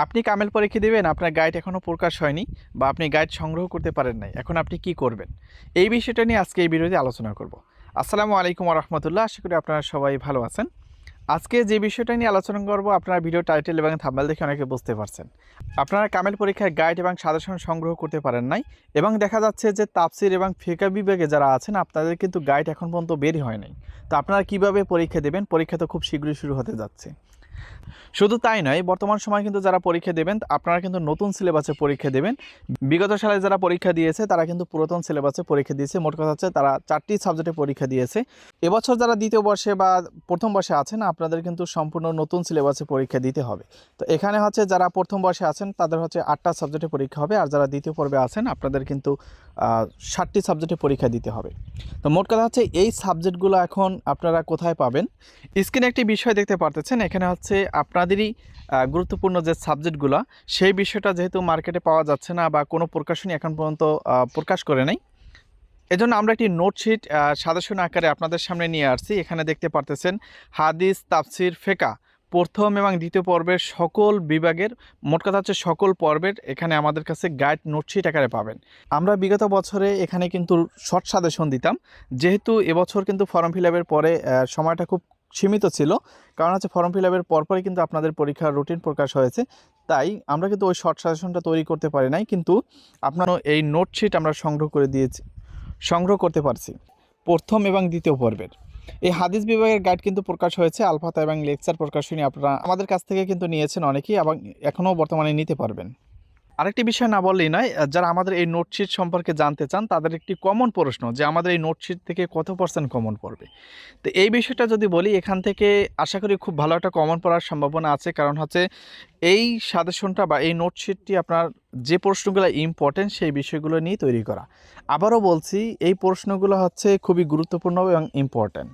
আপনি কামেল পরীক্ষা দেবেন? আপনার গাইড এখনও প্রকাশ হয়নি বা আপনি গাইড সংগ্রহ করতে পারেন নাই। এখন আপনি কি করবেন? এই বিষয়টা নিয়ে আজকে এই ভিডিওতে আলোচনা করব। আসসালামু আলাইকুম রহমতুল্লাহ আশা করি আপনারা সবাই ভালো আছেন। আজকে যে বিষয়টা নিয়ে আলোচনা করব, আপনারা ভিডিও টাইটেল এবং থাম্বেল দেখে অনেকে বুঝতে পারছেন। আপনারা কামেল পরীক্ষার গাইড এবং সাজেশন সংগ্রহ করতে পারেন নাই এবং দেখা যাচ্ছে যে তাপসির এবং ফেকা বিভাগে যারা আছেন, আপনাদের কিন্তু গাইড এখন পর্যন্ত বেরই হয় নাই। তো আপনারা কীভাবে পরীক্ষা দেবেন? পরীক্ষা তো খুব শীঘ্রই শুরু হতে যাচ্ছে। শুধু তাই নয়, বর্তমান সময় কিন্তু যারা পরীক্ষা দেবেন, আপনারা কিন্তু নতুন সিলেবাসে পরীক্ষা দেবেন। বিগত সালে যারা পরীক্ষা দিয়েছে, তারা কিন্তু পুরাতন সিলেবাসে পরীক্ষা দিয়েছে। মোট কথা হচ্ছে তারা চারটি সাবজেক্টে পরীক্ষা দিয়েছে। এবছর যারা দ্বিতীয় বর্ষে বা প্রথম বর্ষে আছেন, আপনাদের কিন্তু সম্পূর্ণ নতুন সিলেবাসে পরীক্ষা দিতে হবে। তো এখানে হচ্ছে যারা প্রথম বর্ষে আছেন, তাদের হচ্ছে আটটা সাবজেক্টে পরীক্ষা হবে। আর যারা দ্বিতীয় পর্বে আছেন, আপনাদের কিন্তু ষাটটি সাবজেক্টে পরীক্ষা দিতে হবে। তো মোট কথা হচ্ছে এই সাবজেক্টগুলো এখন আপনারা কোথায় পাবেন? স্ক্রিনে একটি বিষয় দেখতে পারতেছেন, এখানে হচ্ছে আপনাদেরই গুরুত্বপূর্ণ যে সাবজেক্টগুলো, সেই বিষয়টা যেহেতু মার্কেটে পাওয়া যাচ্ছে না বা কোনো প্রকাশনী এখন পর্যন্ত প্রকাশ করে নাই। এজন্য আমরা একটি নোটশিট সাজেশন আকারে আপনাদের সামনে নিয়ে আসছি। এখানে দেখতে পারতেছেন, হাদিস, তাফসির ফেকা প্রথম এবং দ্বিতীয় পর্বের সকল বিভাগের, মোট কথা হচ্ছে সকল পর্বের এখানে আমাদের কাছে গাইড নোটশিট আকারে পাবেন। আমরা বিগত বছরে এখানে কিন্তু শর্ট সাজেশন দিতাম। যেহেতু এবছর কিন্তু ফর্ম ফিল পরে সময়টা খুব সীমিত ছিল। কারণ হচ্ছে ফর্ম ফিল আপের পরপরই কিন্তু আপনাদের পরীক্ষার রুটিন প্রকাশ হয়েছে। তাই আমরা কিন্তু ওই শর্ট সাজেশনটা তৈরি করতে পারি নাই, কিন্তু আপনার এই নোটশিট আমরা সংগ্রহ করে দিয়েছি, সংগ্রহ করতে পারছি প্রথম এবং দ্বিতীয় পর্বের। এই হাদিস বিভাগের গাইড কিন্তু প্রকাশ হয়েছে, আলফাতা এবং লেকচার প্রকাশনী আপনারা আমাদের কাছ থেকে কিন্তু নিয়েছেন অনেকেই এবং এখনও বর্তমানে নিতে পারবেন। আরেকটি বিষয় না বললেই নয় যারা আমাদের এই নোটশিট সম্পর্কে জানতে চান, তাদের একটি কমন প্রশ্ন যে আমাদের এই নোটশিট থেকে কত পার্সেন্ট কমন পড়বে। তো এই বিষয়টা যদি বলি, এখান থেকে আশা করি খুব ভালো একটা কমন পড়ার সম্ভাবনা আছে। কারণ হচ্ছে এই সাজেশনটা বা এই নোটশিটটি আপনার যে প্রশ্নগুলো ইম্পর্টেন্ট সেই বিষয়গুলো নিয়ে তৈরি করা। আবারও বলছি, এই প্রশ্নগুলো হচ্ছে খুবই গুরুত্বপূর্ণ এবং ইম্পর্ট্যান্ট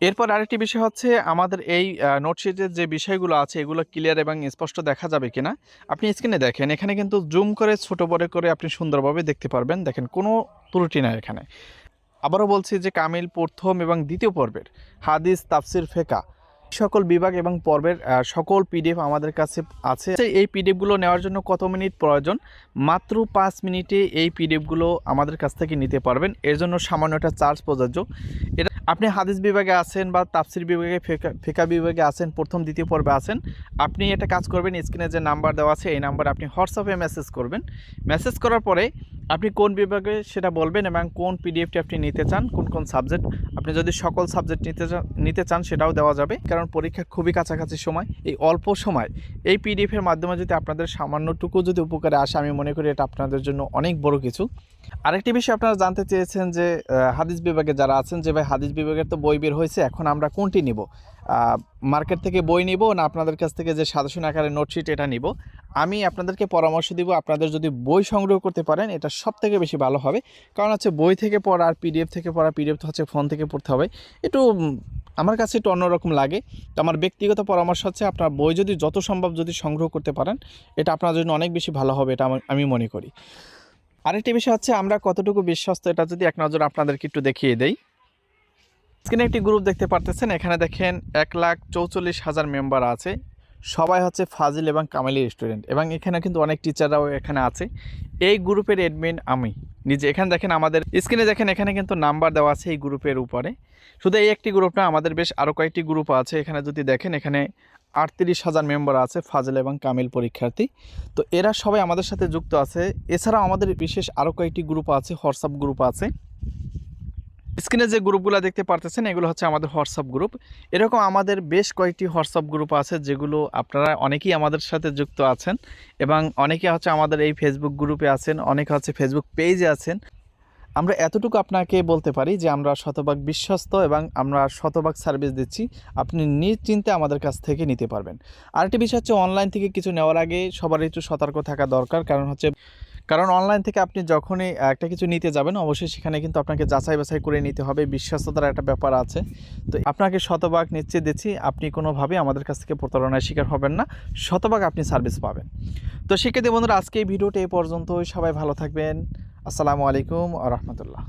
এরপর আরেকটি বিষয় হচ্ছে আমাদের এই নোটশিটের যে বিষয়গুলো আছে, এগুলো ক্লিয়ার এবং স্পষ্ট দেখা যাবে কিনা, আপনি স্ক্রিনে দেখেন। এখানে কিন্তু জুম করে, ছোট বড় করে আপনি সুন্দরভাবে দেখতে পারবেন। দেখেন, কোনো ত্রুটি নাই এখানে। আবারও বলছি যে কামিল প্রথম এবং দ্বিতীয় পর্বের হাদিস, তাফসির ফেকা সকল বিভাগ এবং পর্বের সকল পিডিএফ আমাদের কাছে আছে। এই পিডিএফগুলো নেওয়ার জন্য কত মিনিট প্রয়োজন? মাত্র পাঁচ মিনিটে এই পিডিএফগুলো আমাদের কাছ থেকে নিতে পারবেন। এর জন্য সামান্য একটা চার্জ প্রযোজ্য। এটা আপনি হাদিস বিভাগে আছেন বা তাফসির বিভাগে, ফেকা বিভাগে আছেন, প্রথম, দ্বিতীয় পর্বে আছেন, আপনি এটা কাজ করবেন, স্ক্রিনে যে নাম্বার দেওয়া আছে, এই নাম্বার আপনি হোয়াটসঅ্যাপে মেসেজ করবেন। মেসেজ করার পরে আপনি কোন বিভাগে সেটা বলবেন এবং কোন পিডিএফটি আপনি নিতে চান, কোন কোন সাবজেক্ট আপনি যদি সকল সাবজেক্ট নিতে চা- নিতে চান সেটাও দেওয়া যাবে, কারণ পরীক্ষা খুবই কাছাকাছি সময়। এই অল্প সময়, এই পিডিএফের মাধ্যমে যদি আপনাদের সামান্যটুকু যদি উপকারে আসে, আমি মনে করি এটা আপনাদের জন্য অনেক বড় কিছু। আরেকটি বিষয় আপনারা জানতে চেয়েছেন যে হাদিস বিভাগে যারা আছেন, যে ভাই হাদিস বিভাগের তো বই বের হয়েছে, এখন আমরা কোনটি নিব? মার্কেট থেকে বই নিব না আপনাদের কাছ থেকে যে সাজেশন আকারে নোটশিট এটা নিব। আমি আপনাদেরকে পরামর্শ দিব, আপনাদের যদি বই সংগ্রহ করতে পারেন, এটা সব থেকে বেশি ভালো হবে। কারণ হচ্ছে বই থেকে পড়া আর পিডিএফ থেকে পড়া পিডিএফ তো হচ্ছে ফোন থেকে পড়তে হবে। একটু আমার কাছে একটু অন্যরকম লাগে। তো আমার ব্যক্তিগত পরামর্শ হচ্ছে আপনার বই যদি যত সম্ভব যদি সংগ্রহ করতে পারেন, এটা আপনার জন্য অনেক বেশি ভালো হবে এটা আমি মনে করি। আরেকটি বিষয় হচ্ছে আমরা কতটুকু বিশ্বস্ত, এটা যদি এক নজর আপনাদেরকে একটু দেখিয়ে দেই। স্ক্রিনে একটি গ্রুপ দেখতে পারতেছেন, এখানে দেখেন এক লাখ চৌচল্লিশ হাজার মেম্বার আছে। সবাই হচ্ছে ফাজিল এবং কামালি স্টুডেন্ট এবং এখানে কিন্তু অনেক টিচাররাও এখানে আছে। এই গ্রুপের অ্যাডমিন আমি। নিজে এখানে দেখেন আমাদের স্ক্রিনে দেখেন এখানে কিন্তু নাম্বার দেওয়া আছে এই গ্রুপের উপরে। শুধু এই একটি গ্রুপ না, আমাদের বেশ আরও কয়েকটি গ্রুপ আছে। এখানে যদি দেখেন, এখানে আটত্রিশ হাজার মেম্বার আছে, ফাজিল এবং কামিল পরীক্ষার্থী। তো এরা সবাই আমাদের সাথে যুক্ত আছে। এছাড়াও আমাদের বিশেষ আরও কয়েকটি গ্রুপ আছে, হোয়াটসঅ্যাপ গ্রুপ আছে। স্ক্রিনে যে গ্রুপগুলো দেখতে পারতেছেন, এগুলো হচ্ছে আমাদের হোয়াটসঅ্যাপ গ্রুপ এরকম আমাদের বেশ কয়েকটি হোয়াটসঅ্যাপ গ্রুপ আছে, যেগুলো আপনারা অনেকেই আমাদের সাথে যুক্ত আছেন এবং অনেকে হচ্ছে আমাদের এই ফেসবুক গ্রুপে আছেন, অনেকে হচ্ছে ফেসবুক পেজে আছেন। আমরা এতটুকু আপনাকে বলতে পারি যে আমরা শতভাগ বিশ্বস্ত এবং আমরা শতভাগ সার্ভিস দিচ্ছি। আপনি নিশ্চিন্তে আমাদের কাছ থেকে নিতে পারবেন। আরেকটি বিষয় হচ্ছে অনলাইন থেকে কিছু নেওয়ার আগে সবার একটু সতর্ক থাকা দরকার, কারণ হচ্ছে কারণ অনলাইন থেকে আপনি যখনই একটা কিছু নিতে যাবেন, অবশ্যই সেখানে কিন্তু আপনাকে যাচাই বাছাই করে নিতে হবে। বিশ্বস্ততার একটা ব্যাপার আছে। তো আপনাকে শতভাগ নিশ্চিত দিচ্ছি, আপনি কোনোভাবে আমাদের কাছ থেকে প্রতারণার শিকার হবেন না। শতভাগ আপনি সার্ভিস পাবেন। তো শিক্ষার্থী বন্ধুরা, আজকে এই ভিডিওটা এই পর্যন্তই। সবাই ভালো থাকবেন। আসসালামু আলাইকুম রহমতুল্লাহ।